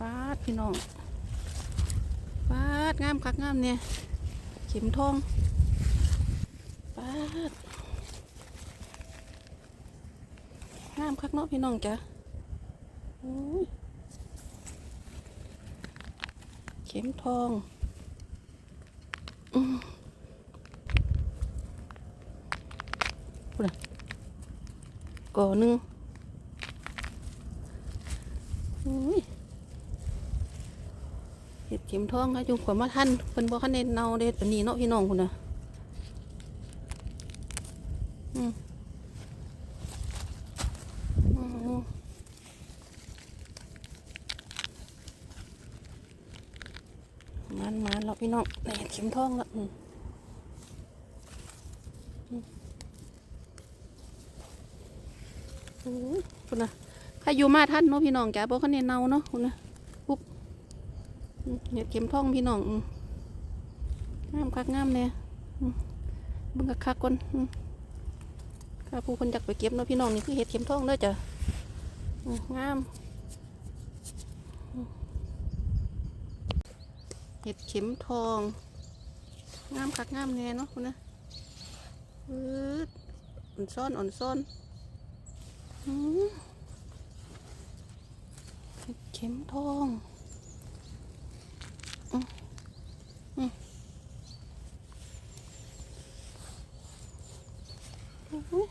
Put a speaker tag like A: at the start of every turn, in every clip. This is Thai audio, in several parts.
A: ปาดพี่น้องปาดงามคักงามเนี่ยเข็มทองปาดงามคักเนาะพี่น้องจ้ะเข็มทองอืมพูดก่อหนึ่งอุ้ย เข็มทองค่ะจุงขวมาท่านเพิ่นบ่คันเน้นเนาเด็ดปนนี้เนาะพี่น้องคุณน่ะอืมมันมันแล้วพี่น้องได้เห็ดเข็มทองแล้วอืมอืมอุ้ยคุณนะใครอยู่มาท่านเนาะพี่น้องจ้าบ่คันเน้นเนาเนาะคุณน่ะ เห็ดเข็มทองพี่น้องงามคักงามเนี่ยมเบิ่งคักๆก่อนอืมข้าผู้คนอยากไปเก็บเนาะพี่น้องนี่คือเห็ดเข็มทองเด้อจ้ะงาม เห็ดเข็มทอง งามคักงามเนี่ยเนาะคุณนะอืดอ่อนซ่อนอ่อนซ่อนเห็ดเข็มทอง มัน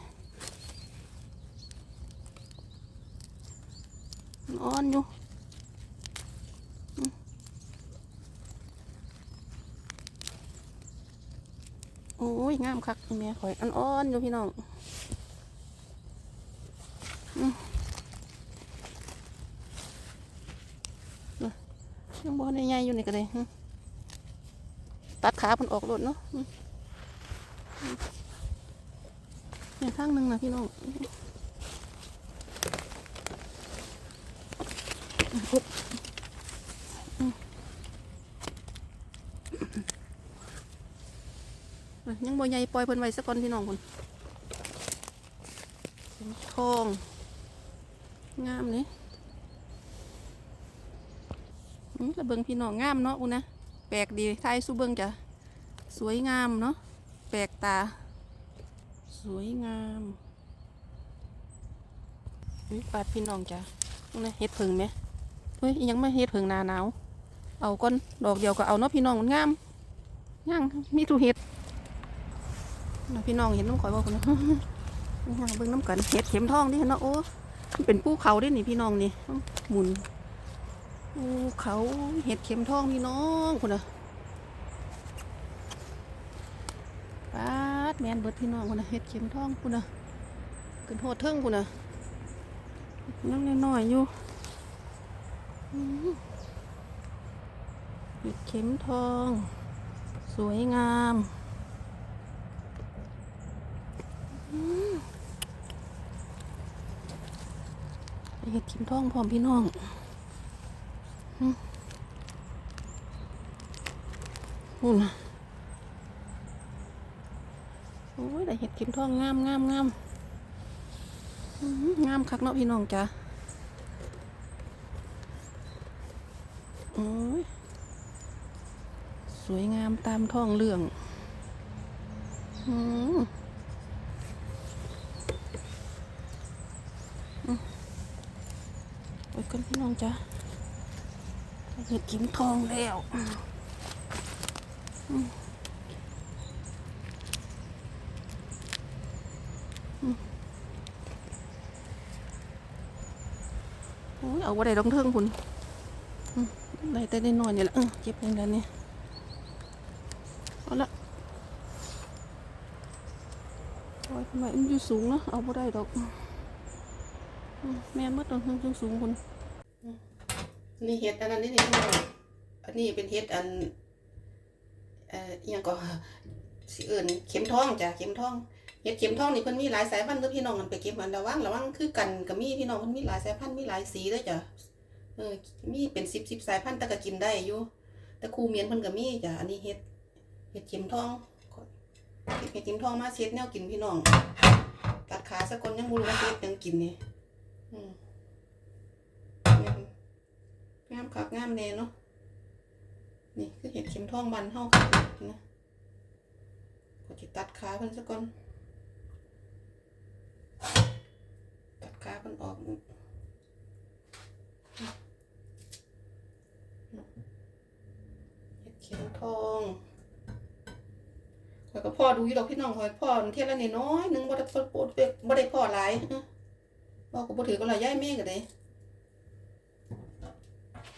A: อ่อนอยู่โอ้ยงามคักแม่ข่อยอันอ่อนอยู่พี่น้องน่ะยังบ่ได้ใหญ่อยู่นี่ก็เลยตัดขามันออกโลดเนาะอืมอืมเนี่ยข้างหนึ่งนะพี่น้อง อะ ยังบ่ใหญ่ปล่อยเพิ่นไว้สักก่อนพี่น้องคนทอง งามเลยอืมระเบิงพี่น้องงามเนาะอุนะแปลกดีทายสู้เบิงจ้ะสวยงามเนาะแปลกตา สวยงามอุ๊ยปาดพี่น้องจ้ะอุนะเฮ็ดผึ่งไหม เฮ้ยยังไม่เฮ็ดผึ่งนาหนาว เอาก้นดอกเดียวก็เอาเนาะพี่น้องมันงามย่างมีทุเฮ็ดนะพี่น้องเห็นน้ำข่อยบอกคนนะย่างเบิ่งน้ำกันเห็ดเข็มทองนี่เนาะโอ้มันเป็นภูเขาด้นี่พี่น้องนี่หมุนภูเขาเห็ดเข็มทองพี่น้องคนน่ะปาดแมนเบิดพี่น้องคนน่ะเห็ดเข็มทองคนน่ะขึ้นโหดเทิงคนน่ะยังน้อยๆอยู่ อื้อเห็ดเข็มทอง สวยงามเห็ดขิมทองพร้อมพี่น้องอืมนู่นะโอ้ยแต่เห็ดขิมทองงามงามงามงามคักเนาะพี่น้องจ้ะโอ้ย สวยงามตามท้องเรื่องอืมไปกันพี่น้องจ้ะเห็ดกิมทองแล้วอืมอืมโอ้ยเอาว่าได้ดองเทิงพุ่นอืม ได้แต่ได้นอนนี่แหละเออเก็บอย่างนั้นนี่เอาละโอ้ยทำไมมันอยู่สูงเนาะเอาบ่ได้ดอกแม่นหมดตอนสูงสูงคนนี่เห็ดอันนั้นนี่นี่อันนี้เป็นเห็ดอันเอ่ออหยังก็สิเอื่นเข็มทองจ้ะเข็มทองเห็ดเข็มทองนี่เพิ่นมีหลายสายพันธุ์เด้อพี่น้องมันไปเก็บมันระวังระวังคือกันก็มีพี่น้องเพิ่นมีหลายสายพันธุ์มีหลายสีเด้อจ้ะ เออ มีเป็นสิบสิบสายพันธุ์แต่ก็กินได้อยู่ แต่ครูเมียนเพิ่นก็มีจ้ะ อันนี้เห็ดเห็ดเข็มทองเห็ดเข็มทองมาเช็ดแนวกินพี่น้อง ตัดขาสักคนยังบ่รู้ว่าเฮ็ดยังกินนี่อืมงามคักงามแน่เนาะ นี่คือเห็ดเข็มทองบันเฮาค่ะนะก็จะตัดขาเพิ่นซะก่อน ตัดขาเพิ่นออกเห็ดเข็มทอง ข่อยก็พ่อดูอยู่ดอกพี่น้องข่อยพ่อเที่ยละนิดน้อยหนึงบ่ได้บ่ได้บ่ได้พ่อหลายอื้อพ่อก็บ่ถือก็หลายย้ายแม่ก็ได้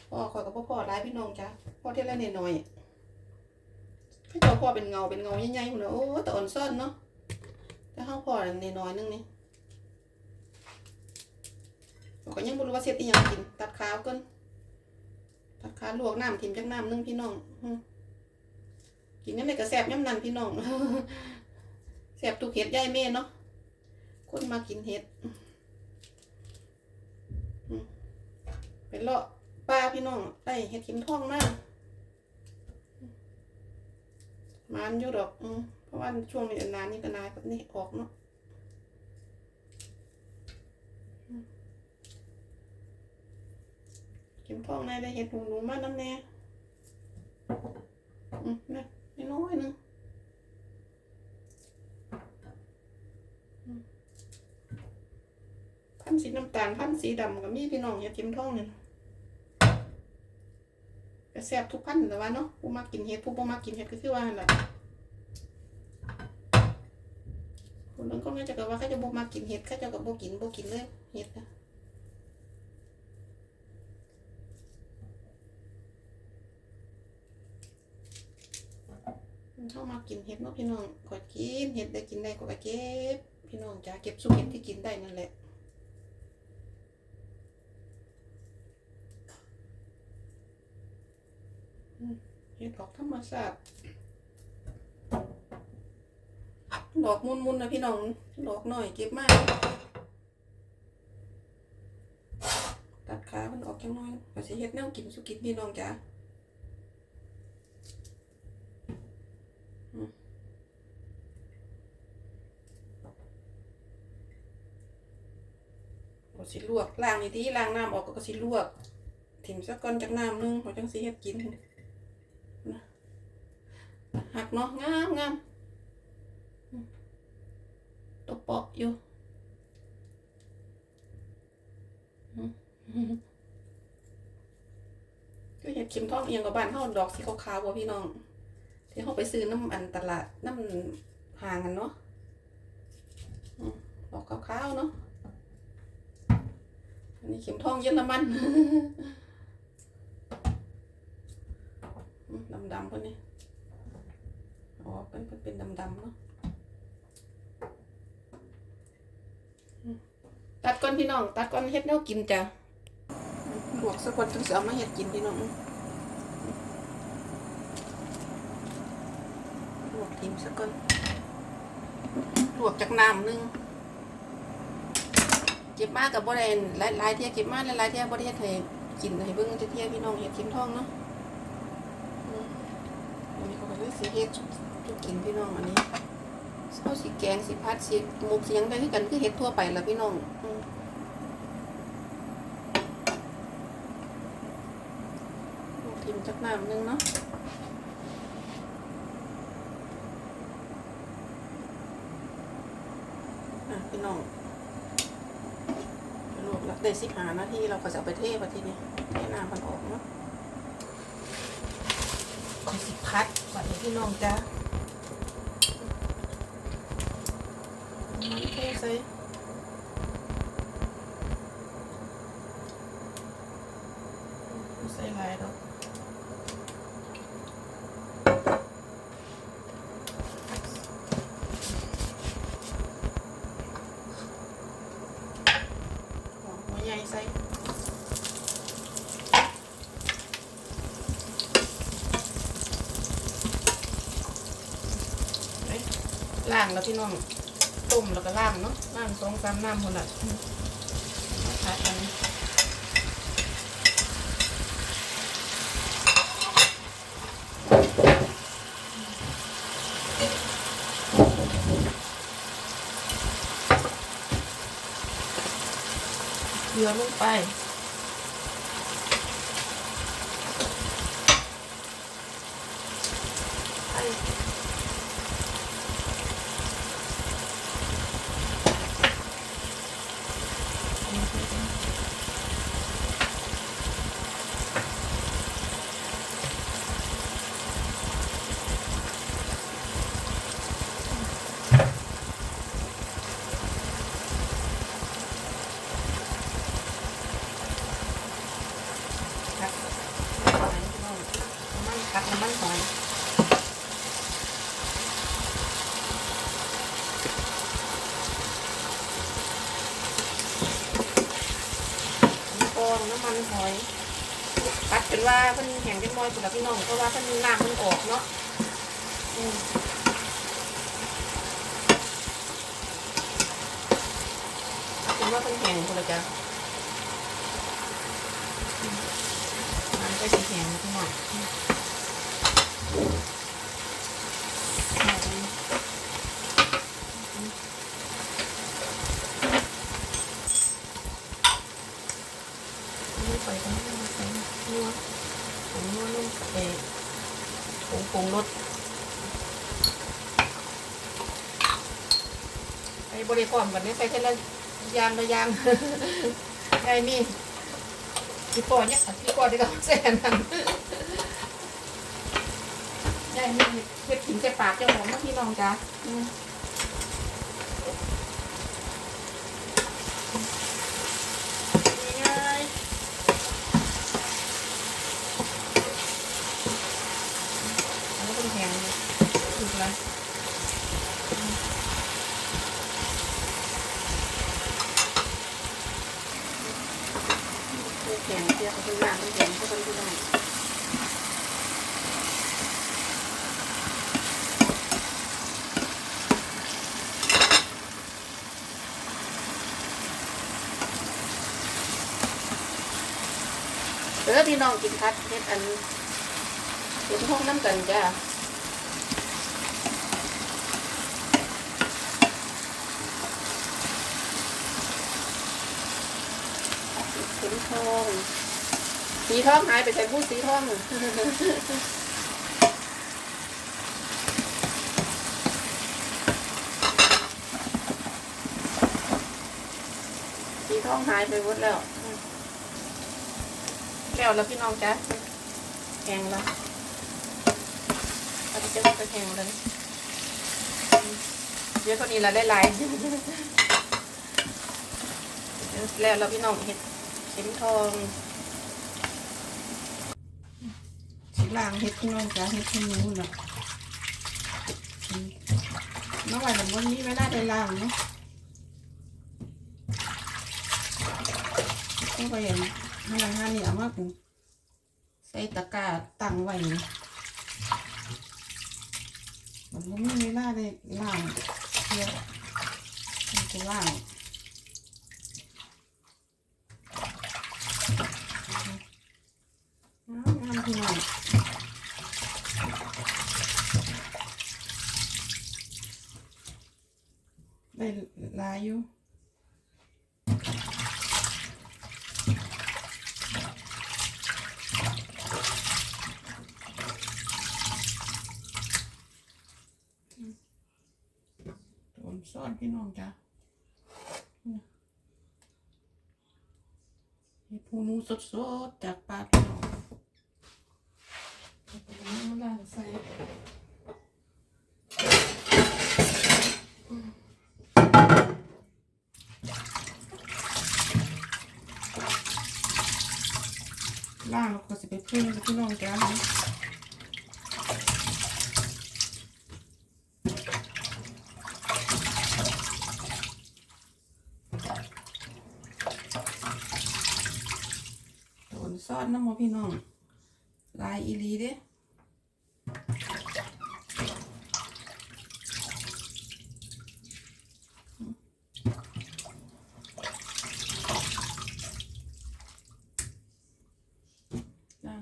A: พ่อข่อยก็บ่พ่อหลายพี่น้องจ้ะพ่อเที่ยละนิดน้อยเขาเจ้าพ่อเป็นเงาเป็นเงาใหญ่ๆพุ่นน่ะโอ้แต่อ่อนซ่อนเนาะแต่เฮาพ่อนิดน้อยนึงนี่ก็ยังบ่รู้ว่าเสร็จอีหยังกินตัดขาวก่อนตัดขาลวกน้ำทิมจักน้ำนึงพี่น้องอือ กินยังไงก็แซ่บย่ำนันพี่น้องแซ่บทุกเห็ดย่ายแม่เนาะคนมากินเห็ดเป็นเลาะปลาพี่น้องได้เห็ดข็มทองมากมันอยู่ดอกอเพราะว่าช่วงนี้นานนี่ก็นายแบบนี้ออกเนาะอืมเข็มทองนายได้เห็ดหูหนูมากน้ำแน่อืมนะ น้อยนึงพันสีน้ำตาลพันสีดำก็มีพี่น้องอย่าจิ้มท้องเนี่ยก็แซ่บทุกพันแต่ว่าเนาะผู้มากินเห็ดผู้บ่มากินเห็ดก็คือว่าหั่นล่ะคนนั้นก็น่าจะก็ว่าเขาจะบ่มากินเห็ดเขาจะก็บ่กินบ่กินเลยเห็ดนะ เข้ามากินเห็ดเนาะพี่น้องกดกินเห็ดได้กินได้ก็ไปเก็บ พี่น้องจ้าเก็บสุกเห็ดที่กินได้นั่นแหละเห็ดดอกธรรมชาติดอกมุนมุนๆนะพี่น้องดอกหน่อยเก็บมาก ตัดขามันออกจังน้อยก็สิเฮ็ดแนวกินสุกินพี่น้องจ้า ก็สิลวกล้างนี่ดีล้างน้ำออกก็สิลวก ถิ่มสักก้อนจากน้ำนึงพอจังสิเฮ็ดกินนะหักเนาะงามงามตบเปาะอยู่ก็เห็ดเข็มทองเอียงกับบ้านเฮาดอกสีขาวๆบ่พี่น้องที่เฮาไปซื้อน้ำอันตลาดน้ำห่างกันเนาะดอกขาวๆเนาะ นนี้เข็มทองเยอรมันดำดำๆพวกนี้อ๋อเป็นเป็นดำดำเนาะตัดก้อนพี่น้อง ตัดก้อนเฮ็ดแนวกินจ้ะลวกสักคนจึงจะเอามาเฮ็ดกินพี่น้องลวกทิมสักก้อนลวกจากน้ำหนึง ก็บมากกับบ่ได้หลายหลายเที่ยเก็บมากหลายเที่ยบ่ได้เฮ็ดให้กินให้เบิ่งจะเที่ยพี่น้องเฮ็ดกินท้องเนาะอันนี้เขาก็เลยสีเฮ็ดทุกกินพี่น้องอันนี้เขาสีแกงสีพัดสีหมกสียังได้คือกันคือเฮ็ดทั่วไปละพี่น้องอืมกทิมจักน้ำนึงเนาะอะพี่น้อง เดี๋ยวสิหานาทีเราก็จะไปเทปทีนี้เทน้ำมันออกเนาะขอสิพัดบัดนี้พี่น้องจ้ามันเทใส่ใส่หลายดอกเอาหัวใหญ่ใส่ ล่างแล้วพี่น้องต้มแล้วก็ล่างเนาะล่างสองสามน้ำคนละพัดกันเกลือลงไป ครับน้ำมันครับน้ำมันหอยน้ำกองน้ำมันหอยปัดเป็ นว่าเพิ่นแห้งเป็นมอยสำหรับพี่น้องเพราะว่าเพิ่นน้ำเพิ่นออกเนาะอืมปัดเป็นว่าเพิ่นแห้งคนละจ้ะมันก็สิแห้งขึ้นหน่องนี่ไปกันไม่ใส่นัวผงนัวนุ่มเอ ปรุงรสไอ้บริกรกันนี่ใส่เท่าละยางละยางไอ้นี่พี่ปอเนี่ยพี่ปอที่เขาแซนนั่นยายนี่เพ็ดขิงใส่ปากเจ้าของนะพี่น้องจ้าอืมนี่ไงอันนี้เป็นแหงถูกแล้วแข็งเทียบกับ ตัวอย่างมันแข็งเข้าไปที่ได้เออพี่น้องกินพัดเฮ็ดอันเฮ็ดห้องน้ำกันจ้าเข็มทอง สีทองหายไปใส่บูดสีทองสีทองหายไปหมดแล้วแล้วแล้วพี่น้องจ้ะแห้งแล้วอันนี้จะไปแห้งเลยเดี๋ยวเท่านี้เราได้หลายแล้วแล้วพี่น้องเห็ดเข็มทองสี ล่างเห็ดพี่น้องจ้ะเห็ดขี้หนูน่ะน้องไหวแบบวันนี้ไม่ได้ได้ล่างเนาะต้องไปอย่างห้างห้าเนี่เอามาปูใส่ตะกร้าตั้งไว้นี่มันบ่มีเวลาได้ล่างเยอะจะล่างน้ำงามพี่น้อง ได้ลายอยู่โดนซ่อนพี่น้องจ้ะเห็ดหูหนูสดๆจากปลาพี่น้องเอาน้ำล้าใส่ ล่างแล้วก็จะไปพึ่งพี่น้องจ้ะ โดนซอดน้ำมอพี่น้อง ลายอีหลีเด้ล้าง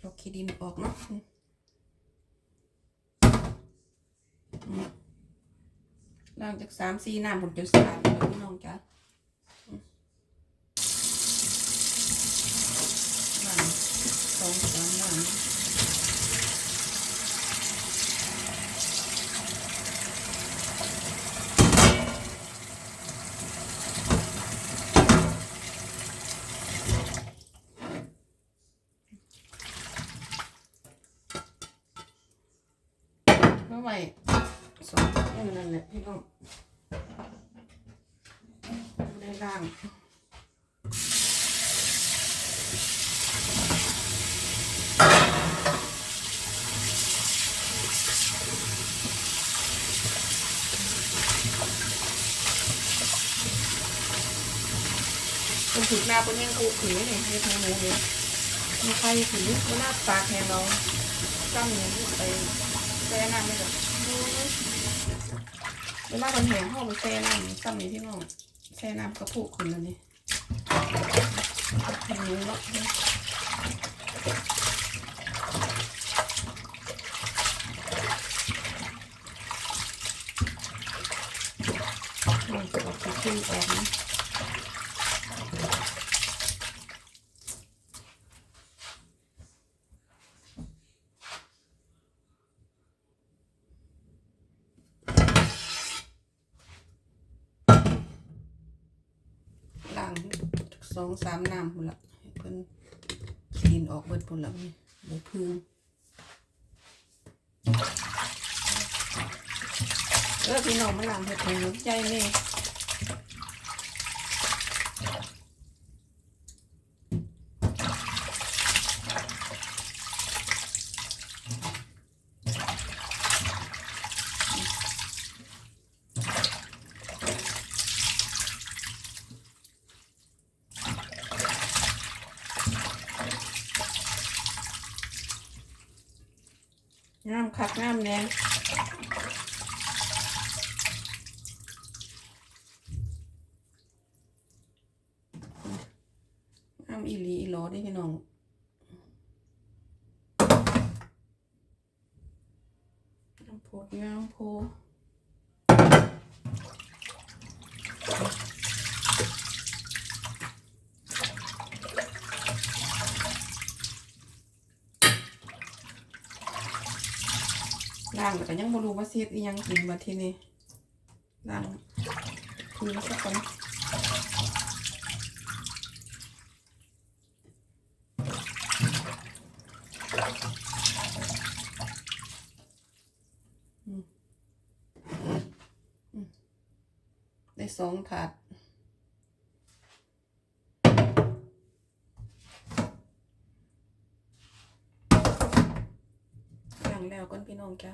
A: เรา ขี้ดินออกเนาะหลังจากสามสี่น้ำผมจะสาดเลยพี่น้องจ้ะ หลังสองสามหลัง เมื่อไหร่สองเออนั่นแหละพี่น้องได้ล่างมันถึกหน้าเป็นยังกูถือเนี่ยให้ทางหนูเลยมีใครถือเวลาตากแห้งเราตั้งอย่างนี้ไป แซ่น้ำไม่หรอเวลาคนแห้งห้องไปแช่น้ำตั้งอย่างที่น้องแซ่น้ำกระพุขึ้นแล้วนี่ทางหนูเนาะมันจะออกจากที่ออกนะ ล้าง สองสามน้ำพุ่นละให้เพิ่นกินออกเบิดพุ่นละนี่หมูพึ่งเออพี่น้องมาล้างเห็ดให้หนุนใจแม่ น้ำคักน้ำแดงน้ำอีหลีอีหลอได้พี่น้องน้ำโพดน้ำโพ ล้างแล้วก็ยังบ่รู้ว่าเสียดอีหยังกินมาทีนี้ล้างคือสักคนได้สองถาด แล้วก่อนพี่น้องจ้ะ